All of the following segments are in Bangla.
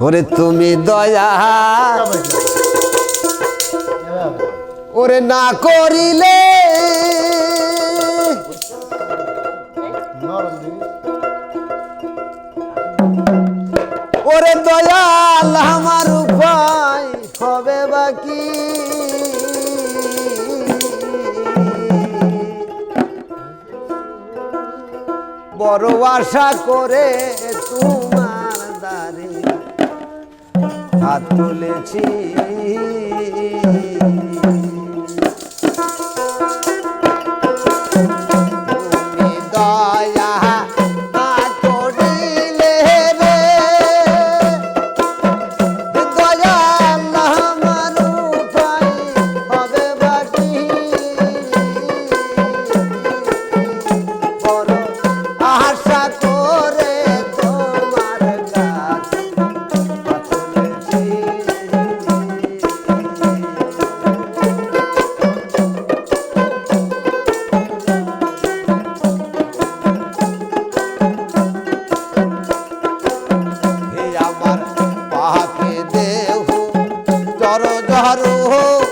ওরে তুমি দয়া। ওরে না করিলে ওরে দয়াল আমার উপায় হবে বাকি। বড় আশা করে দারে হাত তুলেছি। জর জহর ওরে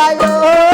I ayo